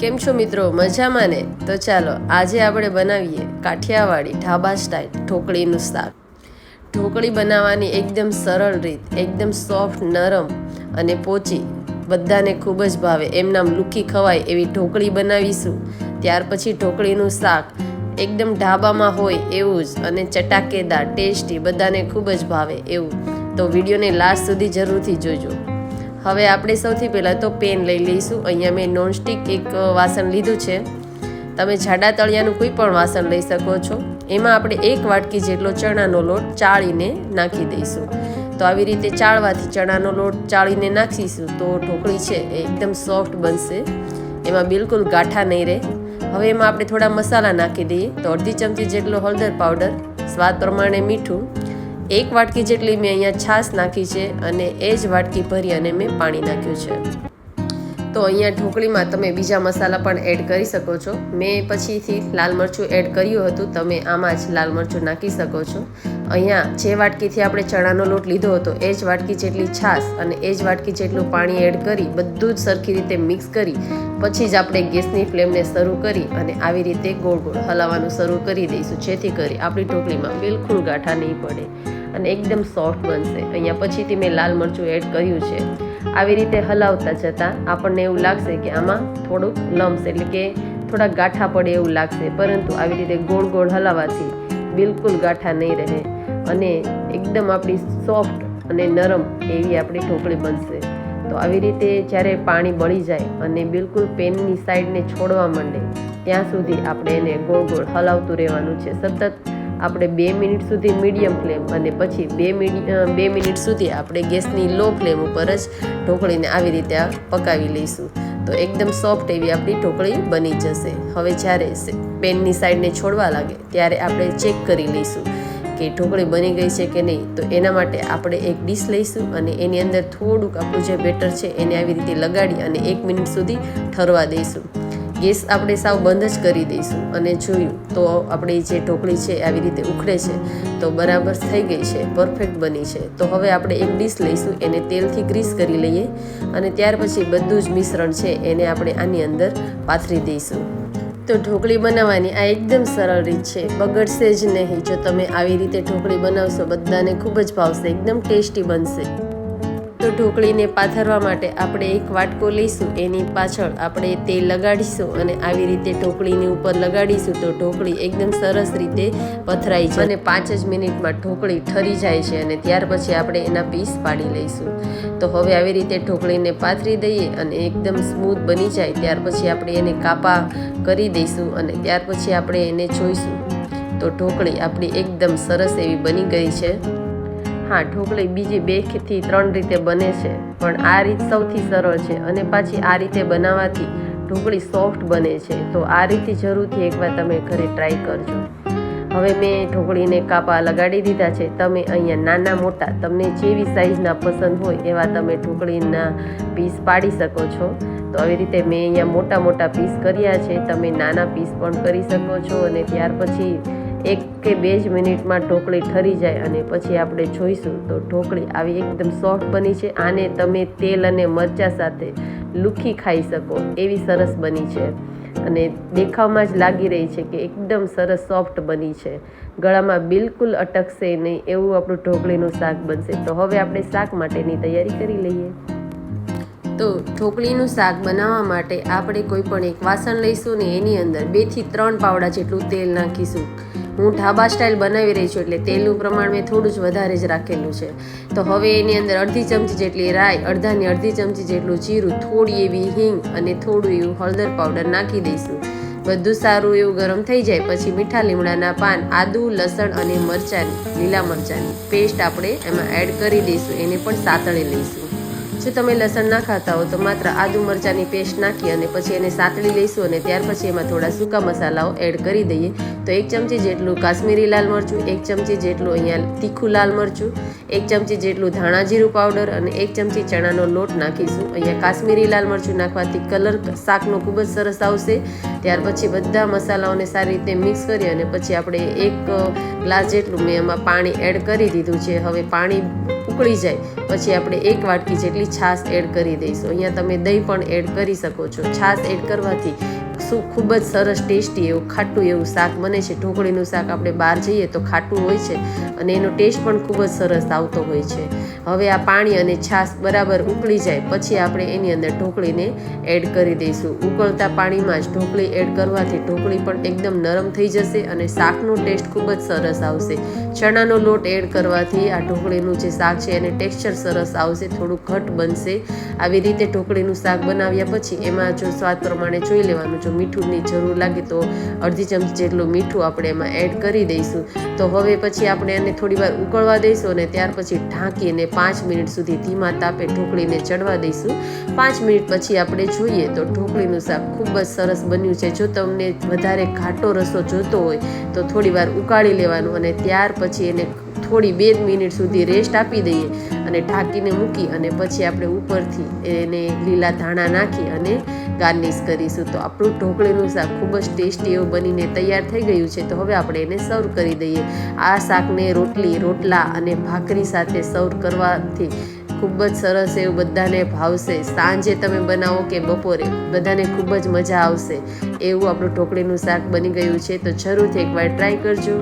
કેમ છો મિત્રો? મજામાં ને? તો ચાલો, આજે આપણે બનાવીએ કાઠિયાવાડી ઢાબા સ્ટાઇલ ઢોકળીનું શાક. ઢોકળી બનાવવાની એકદમ સરળ રીત, એકદમ સોફ્ટ, નરમ અને પોચી બધાને ખૂબ જ ભાવે. એમનામ લુખી ખવાય એવી ઢોકળી બનાવીશું. ત્યાર પછી ઢોકળીનું શાક એકદમ ઢાબામાં હોય એવું જ અને ચટાકેદાર, ટેસ્ટી, બધાને ખૂબ જ ભાવે એવું. તો વિડીયોને લાસ્ટ સુધી જરૂરથી જોજો. હવે આપણે સૌથી પહેલાં તો પેન લઈ લઈશું. અહીંયા મેં નોનસ્ટિક એક વાસણ લીધું છે. તમે જાડા તળિયાનું કોઈ પણ વાસણ લઈ શકો છો. એમાં આપણે એક વાટકી જેટલો ચણાનો લોટ ચાળીને નાખી દઈશું. તો આવી રીતે ચાળવાથી ચણાનો લોટ ચાળીને નાખીશું તો ઢોકળી છે એ એકદમ સોફ્ટ બનશે. એમાં બિલકુલ ગાંઠા નહીં રહે. હવે એમાં આપણે થોડા મસાલા નાખી દઈએ. તો અડધી ચમચી જેટલો હળદર પાવડર, સ્વાદ પ્રમાણે મીઠું એક વાટકી જેટલી મેં અહીંયા છાશ નાખી છે અને એ જ વાટકી ભરી અને મેં પાણી નાખ્યું છે. તો અહીંયા ઢોકળીમાં તમે બીજા મસાલા પણ એડ કરી શકો છો. મેં પછીથી લાલ મરચું એડ કર્યું હતું. તમે આમાં જ લાલ મરચું નાખી શકો છો. અહીંયા જે વાટકીથી આપણે ચણાનો લોટ લીધો હતો, એ જ વાટકી જેટલી છાશ અને એ જ વાટકી જેટલું પાણી એડ કરી, બધું જ સરખી રીતે મિક્સ કરી, પછી જ આપણે ગેસની ફ્લેમને શરૂ કરી અને આવી રીતે ગોળ ગોળ હલાવવાનું શરૂ કરી દઈશું. જેથી કરી આપણી ઢોકળીમાં બિલકુલ ગાંઠા નહીં પડે. અને એકદમ સોફ્ટ બનશે. અહીંયા પછીથી મેં લાલ મરચું એડ કર્યું છે. આવી રીતે હલાવતા જતાં આપણને એવું લાગશે કે આમાં થોડુંક લમ્સ, એટલે કે થોડાક ગાંઠા પડે એવું લાગશે. પરંતુ આવી રીતે ગોળ ગોળ હલાવવાથી બિલકુલ ગાંઠા નહીં રહે અને એકદમ આપણી સોફ્ટ અને નરમ એવી આપણી ઢોકળી બનશે. તો આવી રીતે જ્યારે પાણી બળી જાય અને બિલકુલ પેનની સાઈડને છોડવા માંડે, ત્યાં સુધી આપણે એને ગોળ ગોળ હલાવતું રહેવાનું છે. સતત આપણે બે મિનિટ સુધી મીડિયમ ફ્લેમ અને પછી બે મિનિટ બે મિનિટ સુધી આપણે ગેસની લો ફ્લેમ ઉપર જ ઢોકળીને આવી રીતે પકાવી લઈશું. તો એકદમ સોફ્ટ એવી આપણી ઢોકળી બની જશે. હવે જ્યારે પેનની સાઈડને છોડવા લાગે ત્યારે આપણે ચેક કરી લઈશું કે ઢોકળી બની ગઈ છે કે નહીં. તો એના માટે આપણે એક ડીશ લઈશું અને એની અંદર થોડુંક આપણું જે બેટર છે એને આવી રીતે લગાડી અને એક મિનિટ સુધી ઠરવા દઈશું. ગેસ આપણે સાવ બંધ જ કરી દઈશું અને જોયું તો આપણી જે ઢોકળી છે આવી રીતે ઉખડે છે, તો બરાબર થઈ ગઈ છે પરફેક્ટ બની છે. તો હવે આપણે એક ડીશ લઈશું, એને તેલથી ગ્રીસ કરી લઈએ અને ત્યાર પછી બધું જ મિશ્રણ છે એને આપણે આની અંદર પાથરી દઈશું. તો ઢોકળી બનાવવાની આ એકદમ સરળ રીત છે, બગડશે જ નહીં. જો તમે આવી રીતે ઢોકળી બનાવશો, બધાને ખૂબ જ ભાવશે, એકદમ ટેસ્ટી બનશે. તો ઢોકળીને પાથરવા માટે આપણે એક વાટકો લઈશું, એની પાછળ આપણે તેલ લગાડીશું અને આવી રીતે ઢોકળીની ઉપર લગાડીશું તો ઢોકળી એકદમ સરસ રીતે પથરાઈ છે અને પાંચ જ મિનિટમાં ઢોકળી ઠરી જાય છે અને ત્યાર પછી આપણે એના પીસ પાડી લઈશું. તો હવે આવી રીતે ઢોકળીને પાથરી દઈએ અને એકદમ સ્મૂથ બની જાય. ત્યાર પછી આપણે એને કાપા કરી દઈશું અને ત્યાર પછી આપણે એને જોઈશું. તો ઢોકળી આપણી એકદમ સરસ એવી બની ગઈ છે. હા, ઢોકળી બીજી બેથી ત્રણ રીતે બને છે. પણ આ રીત સૌથી સરળ છે અને પાછી આ રીતે બનાવવાથી ઢોકળી સોફ્ટ બને છે. તો આ રીતે જરૂરથી એકવાર તમે ઘરે ટ્રાય કરજો. હવે મેં ઢોકળીને કાપા લગાડી દીધા છે. તમે અહીંયા નાના મોટા, તમને જેવી સાઇઝના પસંદ હોય એવા તમે ઢોકળીના પીસ પાડી શકો છો. તો આવી રીતે મેં અહીંયા મોટા મોટા પીસ કર્યા છે. તમે નાના પીસ પણ કરી શકો છો અને ત્યાર પછી એક કે બે જ મિનિટમાં ઢોકળી ઠરી જાય અને પછી આપણે જોઈશું તો ઢોકળી આવી એકદમ સોફ્ટ બની છે. આને તમે તેલ અને મરચાં સાથે લુખી ખાઈ શકો. એવી સરસ બની છે. અને દેખાવમાં જ લાગી રહી છે કે એકદમ સરસ સોફ્ટ બની છે. ગળામાં બિલકુલ અટકશે નહીં એવું આપણું ઢોકળીનું શાક બનશે. તો હવે આપણે શાક માટેની તૈયારી કરી લઈએ. તો ઢોકળીનું શાક બનાવવા માટે આપણે કોઈ પણ એક વાસણ લઈશું ને એની અંદર બેથી ત્રણ પાવડા જેટલું તેલ નાખીશું. હું ઢાબા સ્ટાઇલ બનાવી રહી છું એટલે તેલનું પ્રમાણ મેં થોડું જ વધારે જ રાખેલું છે. તો હવે એની અંદર અડધી ચમચી જેટલી રાઈ, અડધાની અડધી ચમચી જેટલું જીરું, થોડી એવી હિંગ અને થોડું એવું હળદર પાવડર નાખી દઈશું. બધું સારું એવું ગરમ થઈ જાય પછી મીઠા લીમડાના પાન, આદુ, લસણ અને મરચાંની લીલા મરચાંની પેસ્ટ આપણે એમાં એડ કરી દઈશું, એને પણ સાતળી લઈશું. જો તમે લસણ ના ખાતા હો તો માત્ર આદુ મરચાંની પેસ્ટ નાખી અને પછી એને સાતળી લઈશું અને ત્યાર પછી એમાં થોડા સૂકા મસાલાઓ એડ કરી દઈએ. તો એક ચમચી જેટલું કાશ્મીરી લાલ મરચું, એક ચમચી જેટલું અહીંયા તીખું લાલ મરચું, એક ચમચી જેટલું ધાણા જીરું પાવડર અને એક ચમચી ચણાનો લોટ નાખીશું. અહીંયા કાશ્મીરી લાલ મરચું નાખવાથી કલર શાકનો ખૂબ જ સરસ આવશે. ત્યાર પછી બધા મસાલાઓને સારી રીતે મિક્સ કરી અને પછી આપણે એક ગ્લાસ જેટલું મેં એમાં પાણી એડ કરી દીધું છે. હવે પાણી ઉકળી જાય. પછી આપણે એક વાટકી જેટલી છાશ એડ કરી દઈશું. અહીંયા તમે દહીં પણ એડ કરી શકો છો. છાશ એડ કરવાથી શું ખૂબ જ સરસ ટેસ્ટી એવું ખાટું એવું શાક બને છે. ઢોકળીનું શાક આપણે બહાર જઈએ તો ખાટું હોય છે અને એનો ટેસ્ટ પણ ખૂબ જ સરસ આવતો હોય છે. હવે આ પાણી અને છાશ બરાબર ઉકળી જાય પછી આપણે એની અંદર ઢોકળીને એડ કરી દઈશું. ઉકળતા પાણીમાં જ ઢોકળી એડ કરવાથી ઢોકળી પણ એકદમ નરમ થઈ જશે અને શાકનો ટેસ્ટ ખૂબ જ સરસ આવશે. ચણાનો લોટ એડ કરવાથી આ ઢોકળીનું જે શાક છે એને ટેક્સચર સરસ આવશે, થોડું ઘટ બનશે. આવી રીતે ઢોકળીનું શાક બનાવ્યા પછી એમાં જો સ્વાદ પ્રમાણે જોઈ લેવાનું. જો મીઠુંની જરૂર લાગે તો અડધી ચમચી જેટલું મીઠું આપણે એમાં એડ કરી દઈશું. તો હવે પછી આપણે એને થોડી વાર ઉકળવા દઈશું અને ત્યાર પછી ઢાંકીને પાંચ મિનિટ સુધી ધીમા તાપે ઢોકળીને ચડવા દઈશું. પાંચ મિનિટ પછી આપણે જોઈએ તો ઢોકળીનું શાક ખૂબ જ સરસ બન્યું છે. જો તમને વધારે ઘાટો રસો જોતો હોય તો થોડી વાર ઉકાળી લેવાનું અને ત્યાર પછી એને થોડી બે મિનિટ સુધી રેસ્ટ આપી દઈએ અને ઢાંકીને મૂકી અને પછી આપણે ઉપરથી એને લીલા ધાણા નાખી અને ગાર્નિશ કરીશું. તો આપણું ઢોકળીનું શાક ખૂબ જ ટેસ્ટી એવું બનીને તૈયાર થઈ ગયું છે. તો હવે આપણે એને સર્વ કરી દઈએ. આ શાકને રોટલી, રોટલા અને ભાખરી સાથે સર્વ કરવાથી ખૂબ જ સરસ એવું બધાને ભાવશે. સાંજે તમે બનાવો કે બપોરે, બધાને ખૂબ જ મજા આવશે. એવું આપણું ઢોકળીનું શાક બની ગયું છે. તો જરૂરથી એકવાર ટ્રાય કરજો.